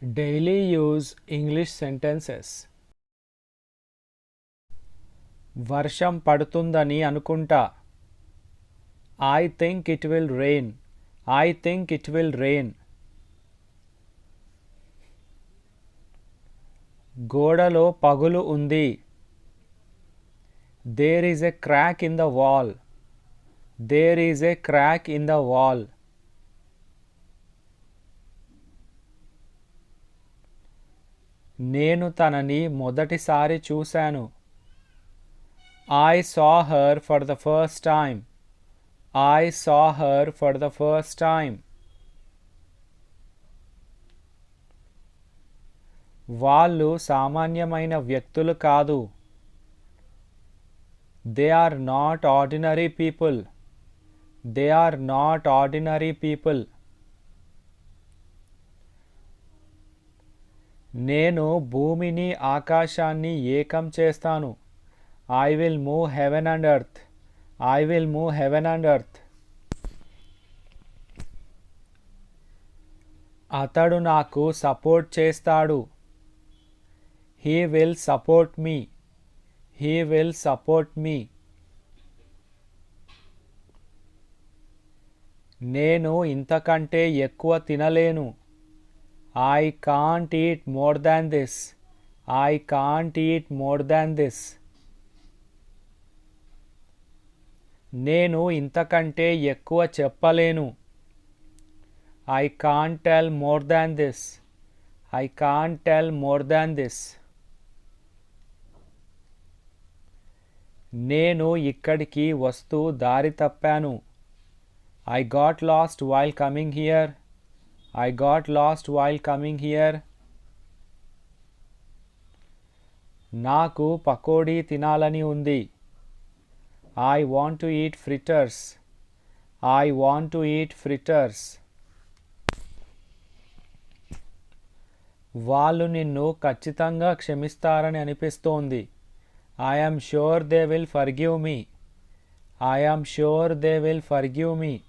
Daily use English sentences. వర్షం పడుతుందని అనుకుంటా. I think it will rain I think it will rain గోడలో పగులు ఉంది. There is a crack in the wall there is a crack in the wall నేను తనని మొదటిసారి చూశాను. I saw her for the first time I saw her for the first time వాళ్ళు సామాన్యమైన వ్యక్తులు కాదు. They are not ordinary people they are not ordinary people నేను భూమిని ఆకాశాన్ని ఏకం చేస్తాను. I will move heaven and earth I will move heaven and earth అతడు నాకు సపోర్ట్ చేస్తాడు. He will support me he will support me నేను ఇంతకంటే ఎక్కువ తినలేను. I can't eat more than this I can't eat more than this నేను ఇంతకంటే ఎక్కువ చెప్పలేను. I can't tell more than this I can't tell more than this నేను ఇక్కడికి వస్తూ దారి తప్పాను. I got lost while coming here I got lost while coming here నాకు పకోడీ తినాలని ఉంది. I want to eat fritters I want to eat fritters వాళ్ళు నిన్ను ఖచ్చితంగా క్షమిస్తారని అనిపిస్తోంది. I sure they will forgive me I sure they will forgive me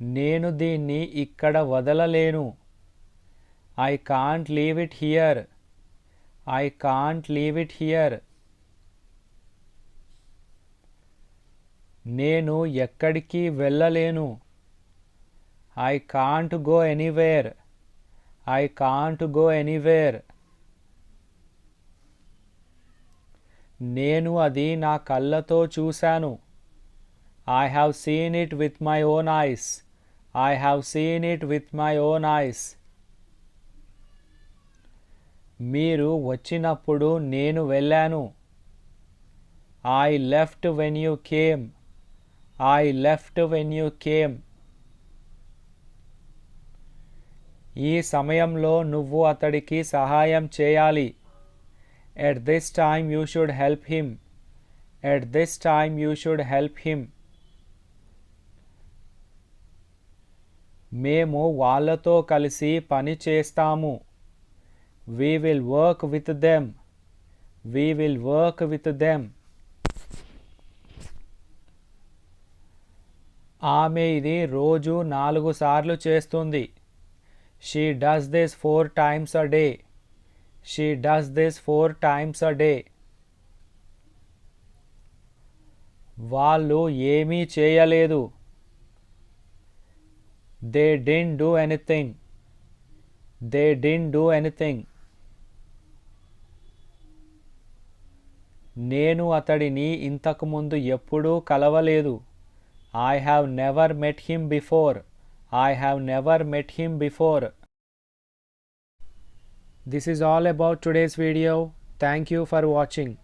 నేను దీన్ని ఇక్కడ వదలలేను. I can't leave it here I can't leave it here నేను ఎక్కడికి వెళ్ళలేను. I can't go anywhere I can't go anywhere నేను అది నా కళ్ళతో చూశాను. I have seen it with my own eyes I have seen it with my own eyes మీరు వచ్చినప్పుడు నేను వెళ్ళాను. I left when you came I left when you came ఈ సమయంలో నువ్వు అతడికి సహాయం చేయాలి. At this time you should help him at this time you should help him మేము వాళ్ళతో కలిసి పని చేస్తాము. We will work with them we will work with them ఆమె ఇది రోజు నాలుగు సార్లు చేస్తుంది. She does this four times a day she does this four times a day వాళ్ళు ఏమీ చేయలేదు. They didn't do anything they didn't do anything నేను అతడిని ఇంతకుముందు ఎప్పుడూ కలవలేదు. I have never met him before I have never met him before this is all about today's video thank you for watching